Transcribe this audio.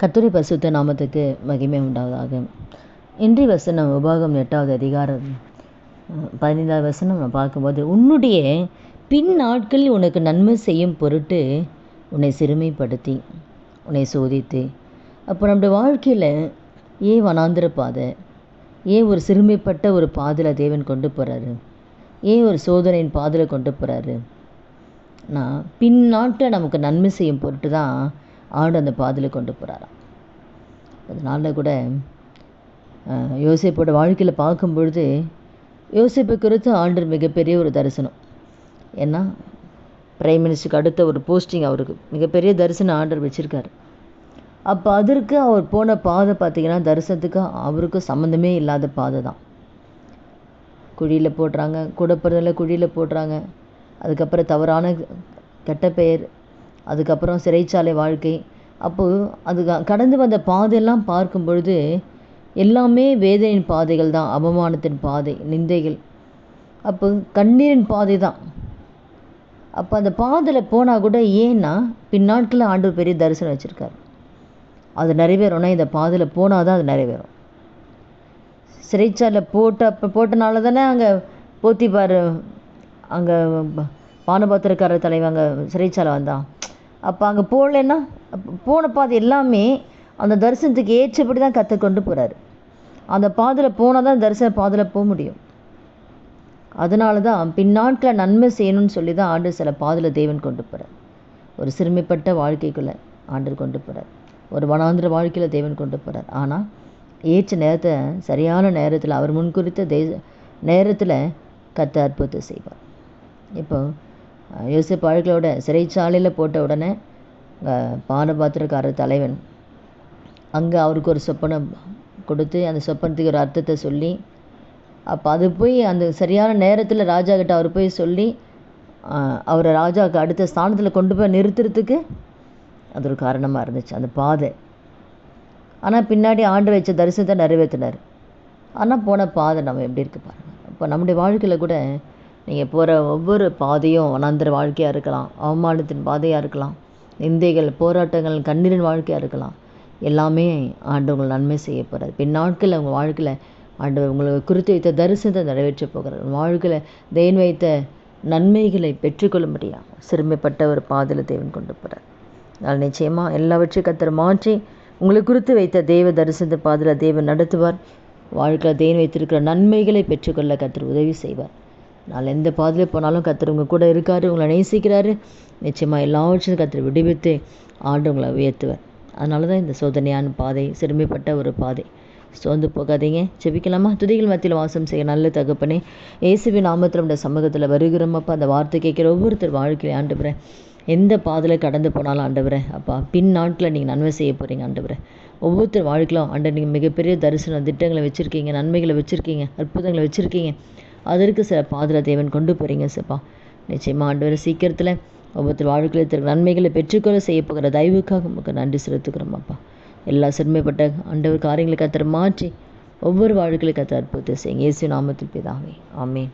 கத்துரை பசுத்த நாமத்துக்கு மகிமை உண்டாவதாக. இன்றைய வசனம் உபாகம் எட்டாவது அதிகாரம் பதினைந்தாவது வசனம் நம்ம பார்க்கும்போது உன்னுடைய பின் நாட்களில் உனக்கு நன்மை செய்யும் பொருட்டு உன்னை சிறுமைப்படுத்தி உன்னை சோதித்து. அப்போ நம்முடைய வாழ்க்கையில் ஏன் வனாந்திர பாதை ஏன் ஒரு சிறுமைப்பட்ட ஒரு பாதையில் தேவன் கொண்டு போகிறாரு ஏன் ஒரு சோதனையின் பாதையில் கொண்டு போகிறாரு நான் பின் நாட்டை நமக்கு நன்மை செய்யும் பொருட்டு தான் ஆண்டு அந்த பாதையில் கொண்டு போகிறாராம் அதனால கூட யோசிப்போட வாழ்க்கையில் பார்க்கும் பொழுது யோசிப்பை குறித்து ஆண்டு மிகப்பெரிய ஒரு தரிசனம். ஏன்னா பிரைம் மினிஸ்டருக்கு அடுத்த ஒரு போஸ்டிங் அவருக்கு மிகப்பெரிய தரிசனம் ஆண்டர் வச்சுருக்காரு. அப்போ அதற்கு அவர் போன பாதை பார்த்திங்கன்னா தரிசனத்துக்கு அவருக்கும் சம்மந்தமே இல்லாத பாதை தான். குழியில் போடுறாங்க கூட பிறந்தல குழியில் போடுறாங்க. அதுக்கப்புறம் தவறான கெட்ட பெயர் அதுக்கப்புறம் சிறைச்சாலை வாழ்க்கை. அப்போது அது கடந்து வந்த பாதையெல்லாம் பார்க்கும் பொழுது எல்லாமே வேதனையின் பாதைகள் தான் அவமானத்தின் பாதை நிந்தைகள். அப்போ கண்ணீரின் பாதை தான். அப்போ அந்த பாதையில் போனால் கூட ஏன்னா பின்னாட்களில் ஆண்டு பெரிய தரிசனம் வச்சுருக்காரு. அது நிறைவேறணும்னா இந்த பாதையில் போனால் தான் அது நிறைவேறும். சிறைச்சாலை போட்ட அப்போ போட்டனால தானே அங்கே போத்திப்பார் அங்கே பானபாத்திரக்காரர் தலைவன் அங்கே சிறைச்சாலை வந்தான். அப்போ அங்கே போகலன்னா போனப்போ போன பாதை எல்லாமே அந்த தரிசனத்துக்கு ஏற்றபடி தான் கற்று கொண்டு போகிறாரு அந்த பாதையில் போனால் தான் தரிசன பாதையில் போக முடியும். அதனால தான் பின்னாட்களில் நன்மை செய்யணும்னு சொல்லி தான் ஆண்டு சில பாதையில் தேவன் கொண்டு போகிறார் ஒரு சிறுமைப்பட்ட வாழ்க்கைக்குள்ளே ஆண்டர் கொண்டு போகிறார் ஒரு வனாந்திர வாழ்க்கையில் தேவன் கொண்டு போகிறார் ஆனால் ஏற்ற நேரத்தை சரியான நேரத்தில் அவர் முன்குறித்த தே நேரத்தில் கத்த அற்புதத்தை செய்வார். இப்போ யோசிப் யோசேப் சிறைச்சாலையில் போட்ட உடனே அஹ், பானபாத்திரக்காரர் தலைவன் அங்கே அவருக்கு ஒரு சொப்பனம் கொடுத்து அந்த சொப்பனத்துக்கு ஒரு அர்த்தத்தை சொல்லி அப்போ அது போய் அந்த சரியான நேரத்தில் ராஜா கிட்ட அவர் போய் சொல்லி அவரை ராஜாவுக்கு அடுத்த ஸ்தானத்தில் கொண்டு போய் நிறுத்துறதுக்கு அது ஒரு காரணமாக இருந்துச்சு அந்த பாதை. ஆனால் பின்னாடி ஆண்டு வச்ச தரிசனத்தை நிறைவேற்றினார் ஆனால் போன பாதை நம்ம எப்படி இருக்கு பாருங்கள் இப்போ நம்முடைய வாழ்க்கையில் கூட நீங்கள் போகிற ஒவ்வொரு பாதையும் வனாந்திர வாழ்க்கையாக இருக்கலாம் அவமானத்தின் பாதையாக இருக்கலாம் நிந்தைகள் போராட்டங்கள் கண்ணீரின் வாழ்க்கையாக இருக்கலாம். எல்லாமே ஆண்டு உங்கள் நன்மை செய்ய போகிறார் பின் நாட்களில் உங்கள் வாழ்க்கையில் ஆண்டவர் உங்களுக்கு குறித்து வைத்த தரிசனத்தை நிறைவேற்ற போகிறார். உங்கள் வாழ்க்கையில் தேன் வைத்த நன்மைகளை பெற்றுக்கொள்ளும்படியா சிறுமைப்பட்ட ஒரு பாதையில் தேவன் கொண்டு போகிறார் அதனால் நிச்சயமாக எல்லாவற்றையும் கத்தர் மாற்றி உங்களை குறித்து வைத்த தேவ தரிசனத்தை பாதையில் தேவன் நடத்துவார். வாழ்க்கையில் தேன் வைத்திருக்கிற நன்மைகளை பெற்றுக்கொள்ள கத்தர் உதவி செய்வார். நாள் எந்த பாதையில் போனாலும் கத்தர் உங்கள் கூட இருக்கார் உங்களை நேசிக்கிறாரு. நிச்சயமாக எல்லாவற்றையும் கத்தர் விடுவித்து ஆண்டு உங்களை உயர்த்துவார். அதனால தான் இந்த சோதனையான பாதை சிறுமைப்பட்ட ஒரு பாதை. சோர்ந்து போகாதீங்க. செபிக்கலாமா துதிகள் மத்தியில் வாசம் செய்ய நல்ல தகப்பனே இயேசுவி நாமத்தில் நம்முடைய சமூகத்தில் வருகிறோமப்பா அந்த வார்த்தை கேட்குற ஒவ்வொருத்தர் வாழ்க்கையில் ஆண்டுபிற எந்த பாதையில் கடந்து போனாலும் ஆண்டவரே அப்பா பின் நாட்களில் நீங்கள் நன்மை செய்ய போகிறீங்க ஆண்டவரே. ஒவ்வொருத்தர் வாழ்க்கையிலும் ஆண்டு நீங்கள் மிகப்பெரிய தரிசனம் திட்டங்களை வச்சுருக்கீங்க நன்மைகளை வச்சுருக்கீங்க அற்புதங்களை வச்சுருக்கீங்க. அதற்கு சில பாதையில் தேவன் கொண்டு போகிறீங்க சப்பா நிச்சயமாக ஆண்டவரை சீக்கிரத்தில் ஒவ்வொருத்தர் வாழ்க்கையில் திரு நன்மைகளை பெற்றுக்கொள்ள செய்ய போகிற தயவுக்காக உங்களுக்கு நன்றி செலுத்துக்கிறோம் அப்பா. எல்லா சிறுமைப்பட்ட ஆண்டவர் காரியங்களை மாற்றி ஒவ்வொரு வாழ்க்கையிலும் கத்தர் அற்புதத்தை செய்யுங்க. இயேசு நாமத்தில் பிதாவே. ஆமேன்.